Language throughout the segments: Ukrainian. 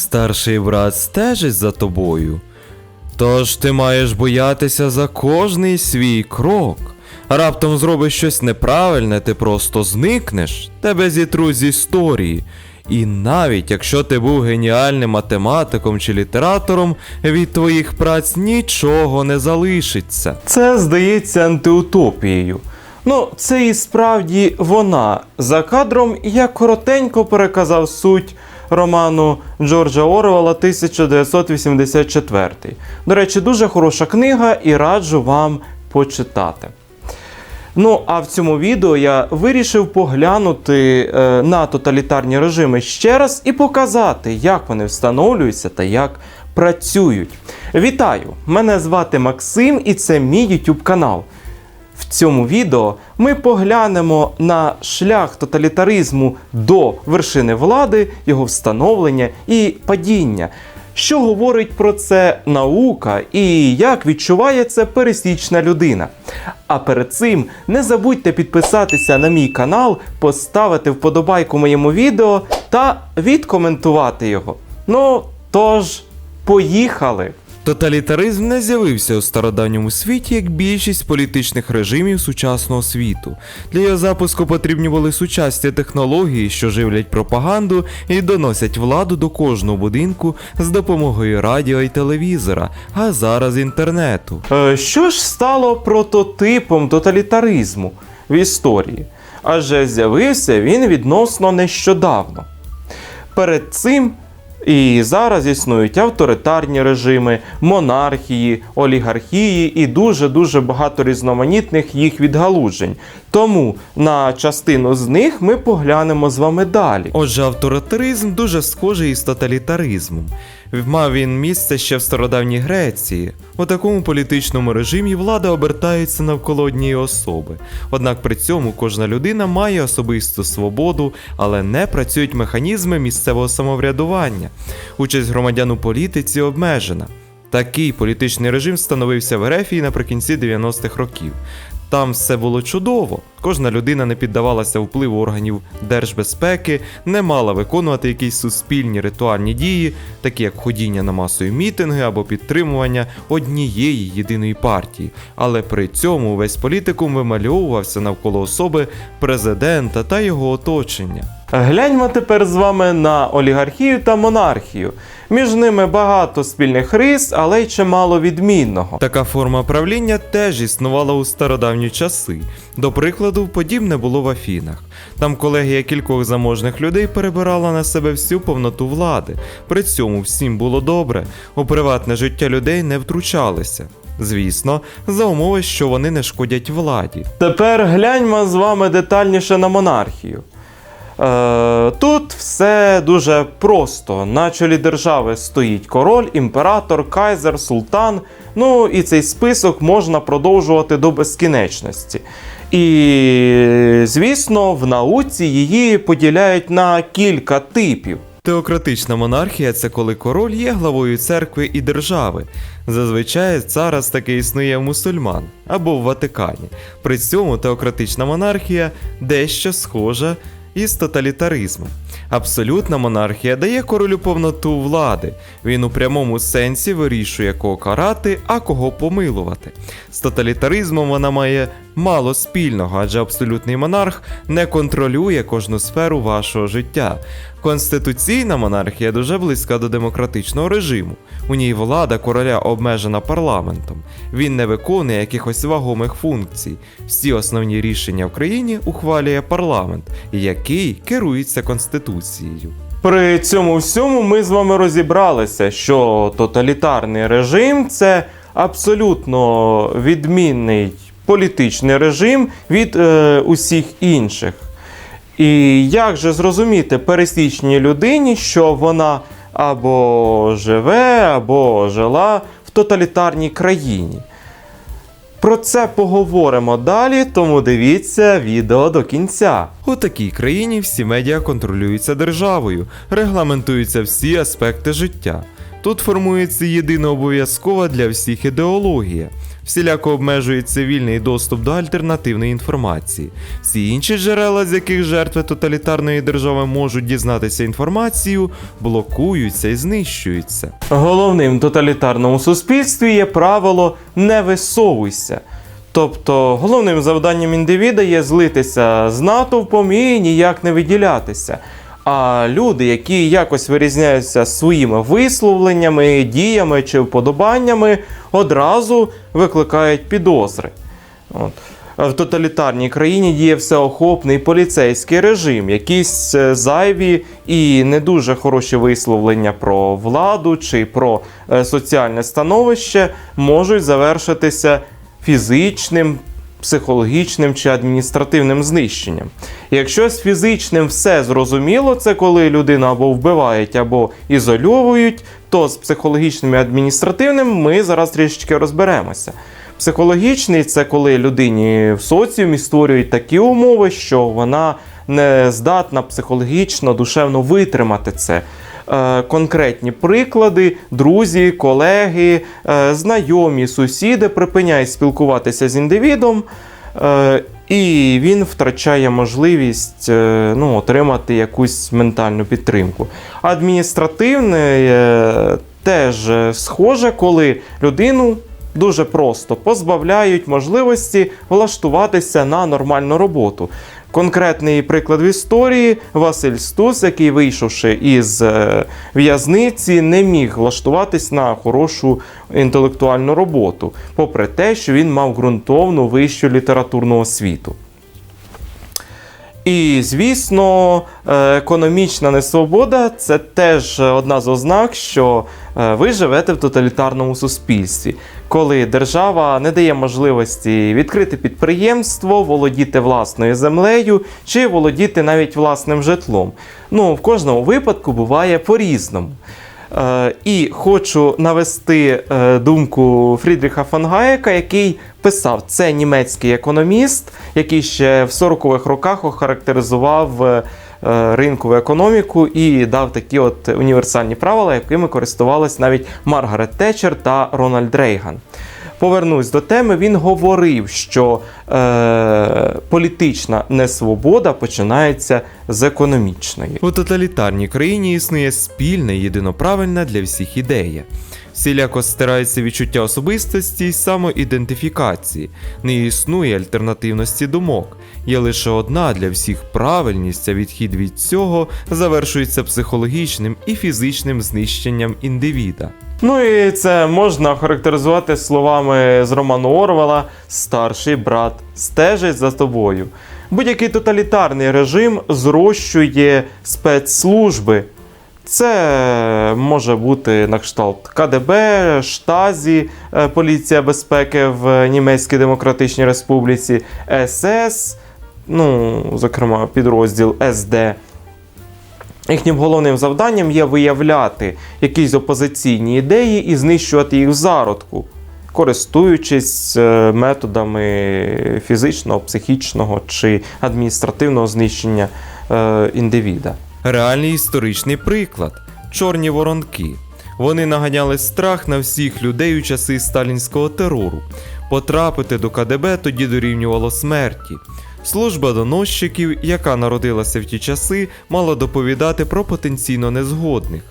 Старший брат стежить за тобою. Тож ти маєш боятися за кожний свій крок. Раптом зробиш щось неправильне, ти просто зникнеш, тебе зітруть з історії. І навіть якщо ти був геніальним математиком чи літератором, від твоїх праць нічого не залишиться. Це здається антиутопією. Ну, це і справді вона. За кадром я коротенько переказав суть роману Джорджа Орвела 1984. До речі, дуже хороша книга і раджу вам почитати. Ну, а в цьому відео я вирішив поглянути е, на тоталітарні режими ще раз і показати, як вони встановлюються та як працюють. Вітаю! Мене звати Максим і це мій YouTube канал. В цьому відео ми поглянемо на шлях тоталітаризму до вершини влади, його встановлення і падіння. Що говорить про це наука і як відчуває це пересічна людина. А перед цим не забудьте підписатися на мій канал, поставити вподобайку моєму відео та відкоментувати його. Ну, тож, поїхали! Тоталітаризм не з'явився у стародавньому світі, як більшість політичних режимів сучасного світу. Для його запуску потрібні були сучасні технології, що живлять пропаганду і доносять владу до кожного будинку з допомогою радіо і телевізора, а зараз інтернету. Е, Що ж стало прототипом тоталітаризму в історії? Адже з'явився він відносно нещодавно. Перед цим і зараз існують авторитарні режими, монархії, олігархії і дуже-дуже багато різноманітних їх відгалужень. Тому на частину з них ми поглянемо з вами далі. Отже, авторитаризм дуже схожий із тоталітаризмом. Мав він місце ще в стародавній Греції. У такому політичному режимі влада обертається навколо однієї особи. Однак при цьому кожна людина має особисту свободу, але не працюють механізми місцевого самоврядування. Участь громадян у політиці обмежена. Такий політичний режим становився в Ерефії наприкінці 90-х років. Там все було чудово. Кожна людина не піддавалася впливу органів держбезпеки, не мала виконувати якісь суспільні ритуальні дії, такі як ходіння на масові мітинги або підтримування однієї єдиної партії. Але при цьому весь політикум вимальовувався навколо особи президента та його оточення. Гляньмо тепер з вами на олігархію та монархію. Між ними багато спільних рис, але й чимало відмінного. Така форма правління теж існувала у стародавні часи. До прикладу, подібне було в Афінах. Там колегія кількох заможних людей перебирала на себе всю повноту влади. При цьому всім було добре, у приватне життя людей не втручалися. Звісно, за умови, що вони не шкодять владі. Тепер гляньмо з вами детальніше на монархію. Е, тут все дуже просто. На чолі держави стоїть король, імператор, кайзер, султан. Ну і цей список можна продовжувати до безкінечності. І, звісно, в науці її поділяють на кілька типів. Теократична монархія це коли король є главою церкви і держави. Зазвичай зараз таки існує мусульман або в Ватикані. При цьому теократична монархія дещо схожа із тоталітаризмом. Абсолютна монархія дає королю повноту влади. Він у прямому сенсі вирішує, кого карати, а кого помилувати. З тоталітаризмом вона має мало спільного, адже абсолютний монарх не контролює кожну сферу вашого життя. Конституційна монархія дуже близька до демократичного режиму. У ній влада короля обмежена парламентом. Він не виконує якихось вагомих функцій. Всі основні рішення в країні ухвалює парламент, який керується конституцією. При цьому всьому ми з вами розібралися, що тоталітарний режим це абсолютно відмінний політичний режим від е, усіх інших. І як же зрозуміти пересічній людині, що вона або живе, або жила в тоталітарній країні? Про це поговоримо далі, тому дивіться відео до кінця. У такій країні всі медіа контролюються державою, регламентуються всі аспекти життя. Тут формується єдина обов'язкова для всіх ідеологія. Всіляко обмежується вільний доступ до альтернативної інформації. Всі інші джерела, з яких жертви тоталітарної держави можуть дізнатися інформацію, блокуються і знищуються. Головним тоталітарному суспільстві є правило не висовуйся. Тобто головним завданням індивіда є злитися з натовпом і ніяк не виділятися. А люди, які якось вирізняються своїми висловленнями, діями чи вподобаннями, одразу викликають підозри. От. В тоталітарній країні діє всеохопний поліцейський режим, якісь е, зайві і не дуже хороші висловлення про владу чи про е, соціальне становище можуть завершитися фізичним, психологічним чи адміністративним знищенням. Якщо з фізичним все зрозуміло, це коли людину або вбивають, або ізольовують, то з психологічним і адміністративним ми зараз трішечки розберемося. Психологічний це коли людині в соціумі створюють такі умови, що вона не здатна психологічно, душевно витримати це. Е, конкретні приклади, друзі, колеги, е, знайомі, сусіди припиняють спілкуватися з індивідом, е, і він втрачає можливість ну, отримати якусь ментальну підтримку. Адміністративне теж схоже, коли людину дуже просто позбавляють можливості влаштуватися на нормальну роботу. Конкретний приклад в історії Василь Стус, який вийшовши із е, в'язниці, не міг влаштуватись на хорошу інтелектуальну роботу, попри те, що він мав ґрунтовну вищу літературну освіту. І, звісно, е, економічна несвобода це теж одна з ознак, що е, ви живете в тоталітарному суспільстві, коли держава не дає можливості відкрити підприємство, володіти власною землею чи володіти навіть власним житлом. Ну, в кожному випадку буває по-різному. Е, І хочу навести е, думку Фрідріха фон Гаєка, який писав, це німецький економіст, який ще в 40-х роках охарактеризував е, ринкову економіку і дав такі от універсальні правила, якими користувалась навіть Маргарет Тетчер та Рональд Рейган. Повернусь до теми. Він говорив, що е, політична несвобода починається з економічної. У тоталітарній країні існує спільна і єдиноправильна для всіх ідея. Всіляко стирається відчуття особистості й самоідентифікації, не існує альтернативності думок. Є лише одна для всіх правильність, а відхід від цього завершується психологічним і фізичним знищенням індивіда. Ну і це можна характеризувати словами з Роману Орвела Старший брат стежить за тобою. Будь-який тоталітарний режим зрощує спецслужби. Це може бути на кшталт КДБ, Штазі, е, Поліція безпеки в Німецькій Демократичній Республіці, СС, ну, зокрема, підрозділ СД. Їхнім головним завданням є виявляти якісь опозиційні ідеї і знищувати їх в зародку, користуючись е, методами фізичного, психічного чи адміністративного знищення е, індивіда. Реальний історичний приклад чорні воронки. Вони наганяли страх на всіх людей у часи сталінського терору. Потрапити до КДБ тоді дорівнювало смерті. Служба доносчиків, яка народилася в ті часи, мала доповідати про потенційно незгодних.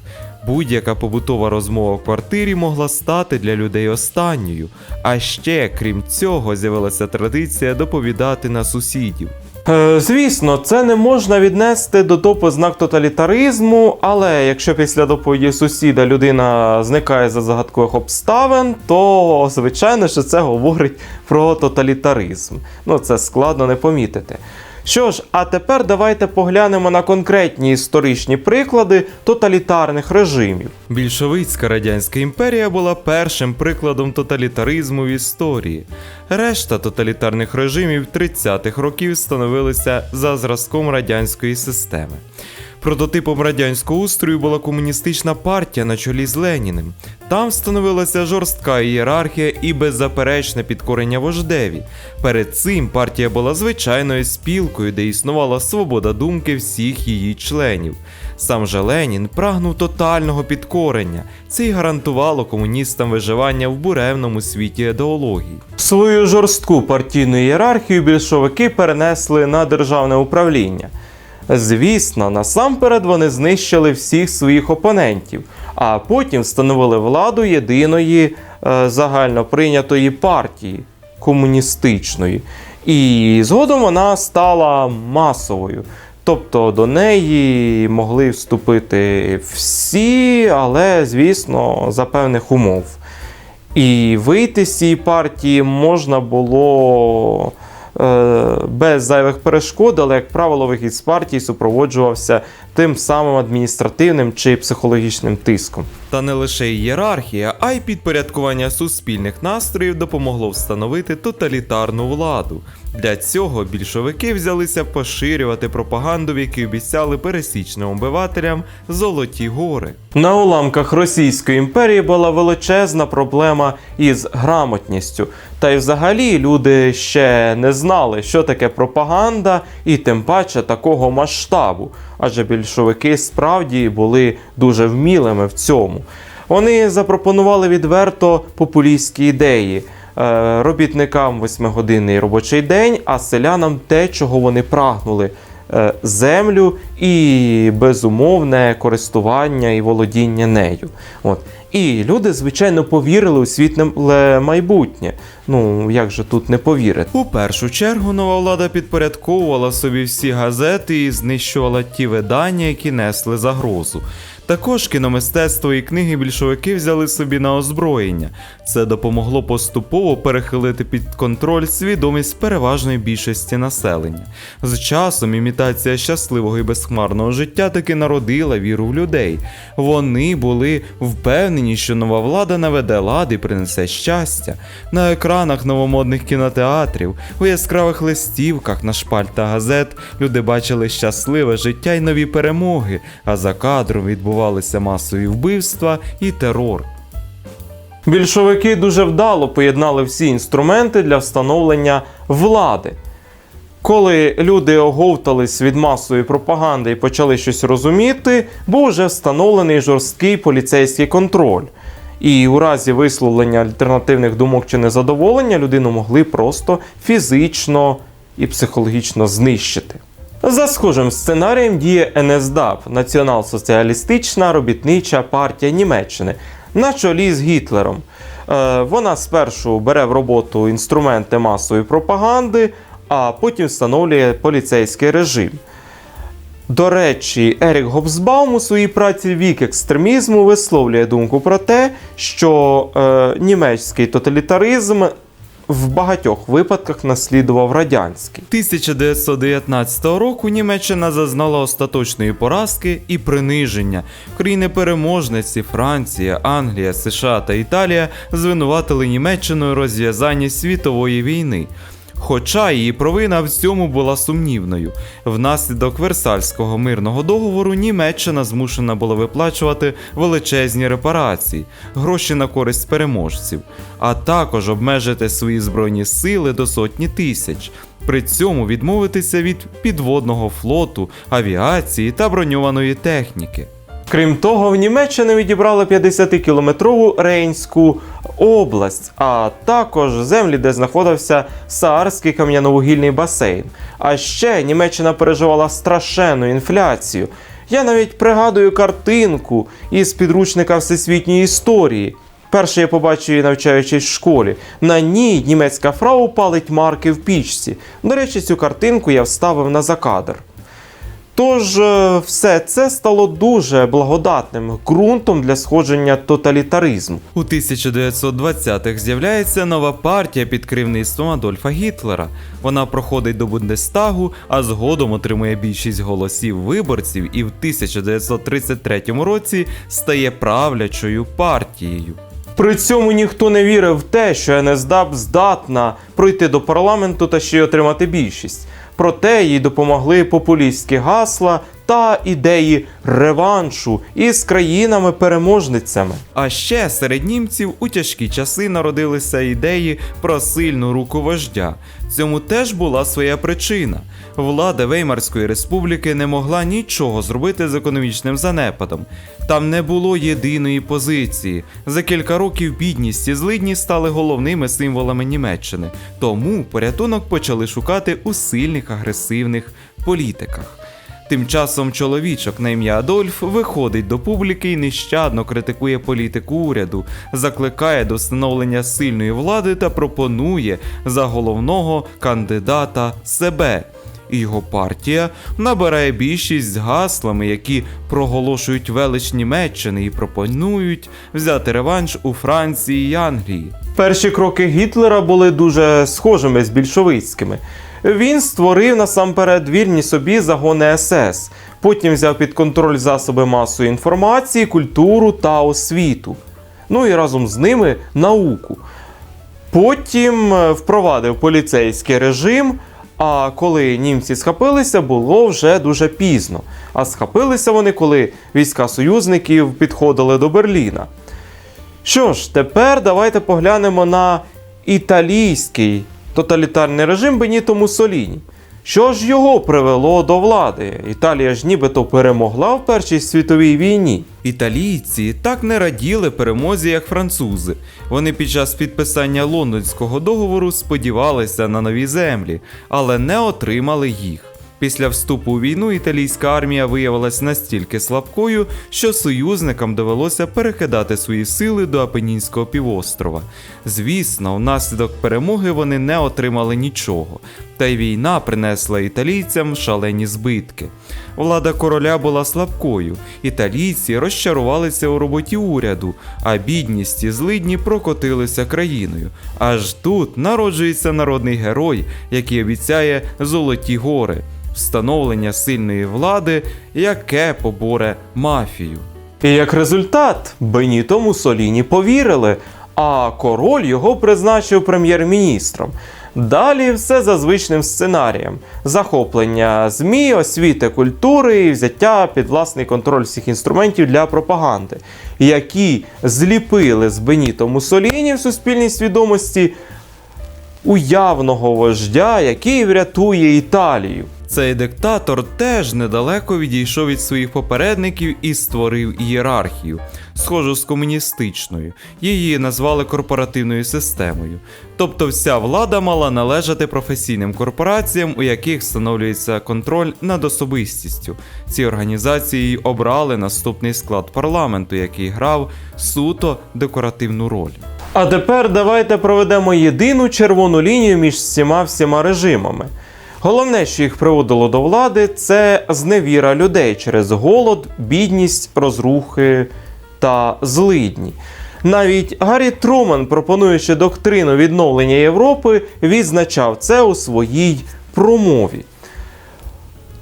Будь-яка побутова розмова в квартирі могла стати для людей останньою. А ще, крім цього, з'явилася традиція доповідати на сусідів. Е, Звісно, це не можна віднести до топу знак тоталітаризму, але якщо після доповіді сусіда людина зникає за загадкових обставин, то звичайно, що це говорить про тоталітаризм. Ну, це складно не помітити. Що ж, а тепер давайте поглянемо на конкретні історичні приклади тоталітарних режимів. Більшовицька радянська імперія була першим прикладом тоталітаризму в історії. Решта тоталітарних режимів 30-х років становилися за зразком радянської системи. Прототипом радянського устрою була комуністична партія на чолі з Леніним. Там встановилася жорстка ієрархія і беззаперечне підкорення вождеві. Перед цим партія була звичайною спілкою, де існувала свобода думки всіх її членів. Сам же Ленін прагнув тотального підкорення. Це й гарантувало комуністам виживання в буремному світі ідеології. Свою жорстку партійну ієрархію більшовики перенесли на державне управління. Звісно, насамперед вони знищили всіх своїх опонентів, а потім встановили владу єдиної е, загально прийнятої партії комуністичної. І згодом вона стала масовою. Тобто до неї могли вступити всі, але, звісно, за певних умов. І вийти з цієї партії можна було без зайвих перешкод, але, як правило, вихід з партії супроводжувався тим самим адміністративним чи психологічним тиском. Та не лише ієрархія, а й підпорядкування суспільних настроїв допомогло встановити тоталітарну владу. Для цього більшовики взялися поширювати пропаганду, в якій обіцяли пересічним обивателям золоті гори. На уламках Російської імперії була величезна проблема із грамотністю. Та й взагалі люди ще не знали, що таке пропаганда, і тим паче такого масштабу. Адже більшовики справді були дуже вмілими в цьому. Вони запропонували відверто популістські ідеї. Е, Робітникам восьмигодинний робочий день, а селянам те, чого вони прагнули е, землю і безумовне користування і володіння нею. От. І люди, звичайно, повірили у світле майбутнє. Ну, як же тут не повірити? У першу чергу нова влада підпорядковувала собі всі газети і знищувала ті видання, які несли загрозу. Також кіномистецтво і книги більшовики взяли собі на озброєння. Це допомогло поступово перехилити під контроль свідомість переважної більшості населення. З часом імітація щасливого і безхмарного життя таки народила віру в людей. Вони були впевнені, що нова влада наведе лад і принесе щастя. На екранах новомодних кінотеатрів, у яскравих листівках на шпальтах газет люди бачили щасливе життя й нові перемоги, а за кадром відбувалися масові вбивства і терор. Більшовики дуже вдало поєднали всі інструменти для встановлення влади. Коли люди оговтались від масової пропаганди і почали щось розуміти, був вже встановлений жорсткий поліцейський контроль. І у разі висловлення альтернативних думок чи незадоволення людину могли просто фізично і психологічно знищити. За схожим сценарієм діє НСДАП Націонал-соціалістична робітнича партія Німеччини на чолі з Гітлером. Е, Вона спершу бере в роботу інструменти масової пропаганди, а потім встановлює поліцейський режим. До речі, Ерік Гобсбаум у своїй праці Вік екстремізму висловлює думку про те, що е, німецький тоталітаризм в багатьох випадках наслідував радянський. 1919 року Німеччина зазнала остаточної поразки і приниження. Країни-переможниці Франція, Англія, США та Італія звинуватили Німеччину у розв'язанні світової війни. Хоча її провина в цьому була сумнівною. Внаслідок Версальського мирного договору Німеччина змушена була виплачувати величезні репарації, гроші на користь переможців, а також обмежити свої збройні сили до сотні тисяч. При цьому відмовитися від підводного флоту, авіації та броньованої техніки. Крім того, в Німеччині відібрали 50-кілометрову Рейнську область, а також землі, де знаходився Саарський кам'яновугільний басейн. А ще Німеччина переживала страшенну інфляцію. Я навіть пригадую картинку із підручника всесвітньої історії. Перше я побачив її навчаючись в школі. На ній німецька фрау палить марки в пічці. До речі, цю картинку я вставив на закадр. Тож е, все це стало дуже благодатним ґрунтом для сходження тоталітаризму. У 1920-х з'являється нова партія під керівництвом Адольфа Гітлера. Вона проходить до Бундестагу, а згодом отримує більшість голосів виборців і в 1933 році стає правлячою партією. При цьому ніхто не вірив в те, що НСДАП здатна пройти до парламенту та ще й отримати більшість. Проте їй допомогли популістські гасла та ідеї реваншу із країнами-переможницями. А ще серед німців у тяжкі часи народилися ідеї про сильну руку вождя. Цьому теж була своя причина. Влада Веймарської республіки не могла нічого зробити з економічним занепадом. Там не було єдиної позиції. За кілька років бідність і злидні стали головними символами Німеччини. Тому порятунок почали шукати у сильних агресивних політиках. Тим часом чоловічок на ім'я Адольф виходить до публіки і нещадно критикує політику уряду, закликає до встановлення сильної влади та пропонує за головного кандидата себе. Його партія набирає більшість з гаслами, які проголошують велич Німеччини і пропонують взяти реванш у Франції і Англії. Перші кроки Гітлера були дуже схожими з більшовицькими. Він створив насамперед вільні собі загони СС, потім взяв під контроль засоби масової інформації, культуру та освіту. Ну і разом з ними науку. Потім е, впровадив поліцейський режим. А коли німці схопилися, було вже дуже пізно. А схопилися вони, коли війська союзників підходили до Берліна. Що ж, тепер давайте поглянемо на італійський тоталітарний режим Беніто Муссоліні. Що ж його привело до влади? Італія ж нібито перемогла в Першій світовій війні. Італійці так не раділи перемозі, як французи. Вони під час підписання лондонського договору сподівалися на нові землі, але не отримали їх. Після вступу у війну італійська армія виявилась настільки слабкою, що союзникам довелося перекидати свої сили до Апенінського півострова. Звісно, внаслідок перемоги вони не отримали нічого, та й війна принесла італійцям шалені збитки. Влада короля була слабкою, італійці розчарувалися у роботі уряду, а бідність і злидні прокотилися країною. Аж тут народжується народний герой, який обіцяє золоті гори, встановлення сильної влади, яке поборе мафію. І як результат, Беніто Муссоліні повірили, а король його призначив прем'єр-міністром. Далі все за звичним сценарієм: захоплення ЗМІ, освіти культури і взяття під власний контроль всіх інструментів для пропаганди, які зліпили з Беніто Мусоліні в суспільній свідомості уявного вождя, який врятує Італію. Цей диктатор теж недалеко відійшов від своїх попередників і створив ієрархію, схожу з комуністичною. Її назвали корпоративною системою. Тобто вся влада мала належати професійним корпораціям, у яких встановлюється контроль над особистістю. Ці організації обрали наступний склад парламенту, який грав суто декоративну роль. А тепер давайте проведемо єдину червону лінію між всіма всіма режимами. Головне, що їх приводило до влади, це зневіра людей через голод, бідність, розрухи та злидні. Навіть Гаррі Труман, пропонуючи доктрину відновлення Європи, відзначав це у своїй промові.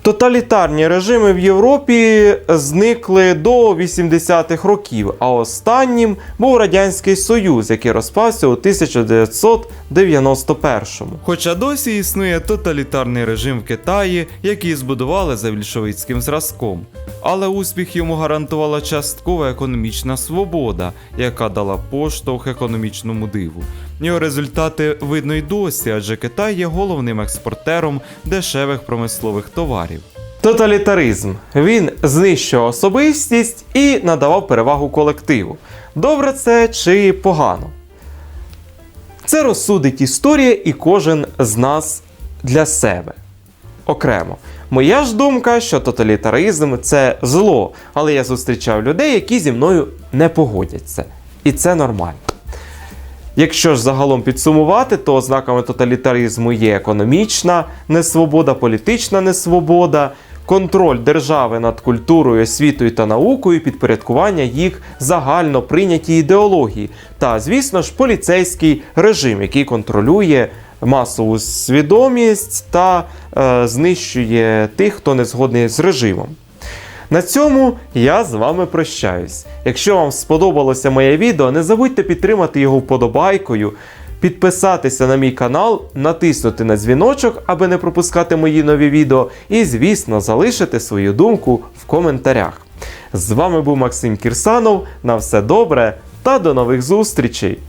Тоталітарні режими в Європі зникли до 80-х років, а останнім був Радянський Союз, який розпався у 1991-му. Хоча досі існує тоталітарний режим в Китаї, який збудували за більшовицьким зразком. Але успіх йому гарантувала часткова економічна свобода, яка дала поштовх економічному диву. Його результати видно й досі, адже Китай є головним експортером дешевих промислових товарів. Тоталітаризм. Він знищував особистість і надавав перевагу колективу. Добре це чи погано? Це розсудить історія і кожен з нас для себе. Окремо. Моя ж думка, що тоталітаризм це зло, але я зустрічав людей, які зі мною не погодяться. І це нормально. Якщо ж загалом підсумувати, то ознаками тоталітаризму є економічна несвобода, політична несвобода, контроль держави над культурою, освітою та наукою, підпорядкування їх загально прийнятій ідеології, та, звісно ж, поліцейський режим, який контролює масову свідомість та е, знищує тих, хто не згодний з режимом. На цьому я з вами прощаюсь. Якщо вам сподобалося моє відео, не забудьте підтримати його вподобайкою підписатися на мій канал, натиснути на дзвіночок, аби не пропускати мої нові відео, і, звісно, залишити свою думку в коментарях. З вами був Максим Кірсанов. На все добре та до нових зустрічей!